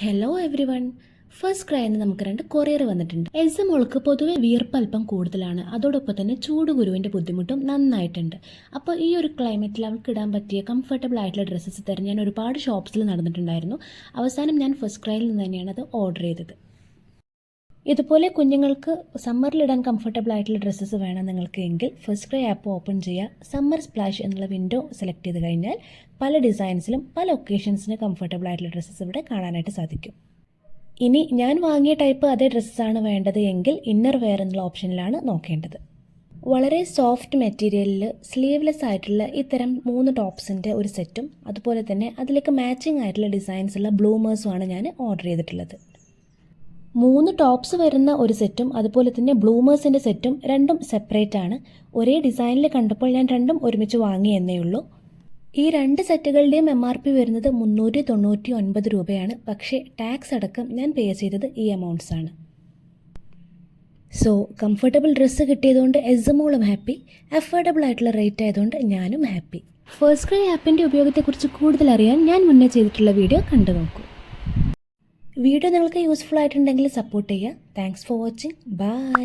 Hello everyone FirstCry എന്ന് നമുക്ക് രണ്ട് കൊറിയർ വന്നിട്ടുണ്ട്. എസ് മോൾക്ക് പൊതുവെ വിയർപ്പ് അല്പം കൂടുതലാണ്. അതോടൊപ്പം തന്നെ ചൂട് ഗുരുവിന്റെ ബുദ്ധിമുട്ടും നന്നായിട്ടുണ്ട്. അപ്പോൾ ഈ ഒരു ക്ലൈമറ്റിൽ അവൾക്ക് ഇടാൻ പറ്റിയ കംഫർട്ടബിൾ ആയിട്ടുള്ള ഡ്രസ്സസ് തരാൻ ഞാൻ ഒരുപാട് ഷോപ്സിൽ നടന്നിട്ടുണ്ടായിരുന്നു. അവസാനം ഞാൻ ഫസ്റ്റ് ക്രൈയിൽ നിന്ന് തന്നെയാണ് അത് ഓർഡർ ചെയ്തത്. ഇതുപോലെ കുഞ്ഞുങ്ങൾക്ക് സമ്മറിലിടാൻ കംഫർട്ടബിൾ ആയിട്ടുള്ള ഡ്രസ്സസ് വേണം നിങ്ങൾക്ക് എങ്കിൽ ഫസ്റ്റ് ക്രൈ ആപ്പ് ഓപ്പൺ ചെയ്യുക സമ്മർ സ്പ്ലാഷ് എന്നുള്ള വിൻഡോ സെലക്ട് ചെയ്ത് കഴിഞ്ഞാൽ പല ഡിസൈൻസിലും പല ഒക്കേഷൻസിന് കംഫർട്ടബിൾ ആയിട്ടുള്ള ഡ്രസ്സസ് ഇവിടെ കാണാനായിട്ട് സാധിക്കും. ഇനി ഞാൻ വാങ്ങിയ ടൈപ്പ് അതേ ഡ്രസ്സാണ് വേണ്ടത് എങ്കിൽ ഇന്നർ വെയർ എന്നുള്ള ഓപ്ഷനിലാണ് നോക്കേണ്ടത്. വളരെ സോഫ്റ്റ് മെറ്റീരിയലിൽ സ്ലീവ്ലെസ് ആയിട്ടുള്ള ഇത്തരം മൂന്ന് ടോപ്സിന്റെ ഒരു സെറ്റും അതുപോലെ തന്നെ അതിലേക്ക് മാച്ചിങ് ആയിട്ടുള്ള ഡിസൈൻസ് ഉള്ള ബ്ലൂമേഴ്സുമാണ് ഞാൻ ഓർഡർ ചെയ്തിട്ടുള്ളത്. മൂന്ന് ടോപ്സ് വരുന്ന ഒരു സെറ്റും അതുപോലെ തന്നെ ബ്ലൂമേഴ്സിന്റെ സെറ്റും രണ്ടും സെപ്പറേറ്റ് ആണ്. ഒരേ ഡിസൈനിൽ കണ്ടപ്പോൾ ഞാൻ രണ്ടും ഒരുമിച്ച് വാങ്ങി എന്നേ ഉള്ളൂ. ഈ രണ്ട് സെറ്റുകളുടെയും എം ആർ പി വരുന്നത് മുന്നൂറ്റി തൊണ്ണൂറ്റി ഒൻപത് രൂപയാണ്. പക്ഷേ ടാക്സ് അടക്കം ഞാൻ പേ ചെയ്തത് ഈ എമൗണ്ട്സ് ആണ്. സോ കംഫർട്ടബിൾ ഡ്രസ്സ് കിട്ടിയതുകൊണ്ട് എസ്മോളും ഹാപ്പി അഫോർഡബിൾ ആയിട്ടുള്ള റേറ്റ് ആയതുകൊണ്ട് ഞാനും ഹാപ്പി ഫസ്റ്റ് ക്രൈ ആപ്പിന്റെ ഉപയോഗത്തെക്കുറിച്ച് കൂടുതൽ അറിയാൻ ഞാൻ മുന്നേ ചെയ്തിട്ടുള്ള വീഡിയോ കണ്ടു നോക്കൂ. വീഡിയോ നിങ്ങൾക്ക് യൂസ്ഫുൾ ആയിട്ടുണ്ടെങ്കിൽ സപ്പോർട്ട് ചെയ്യുക. Thanks for watching bye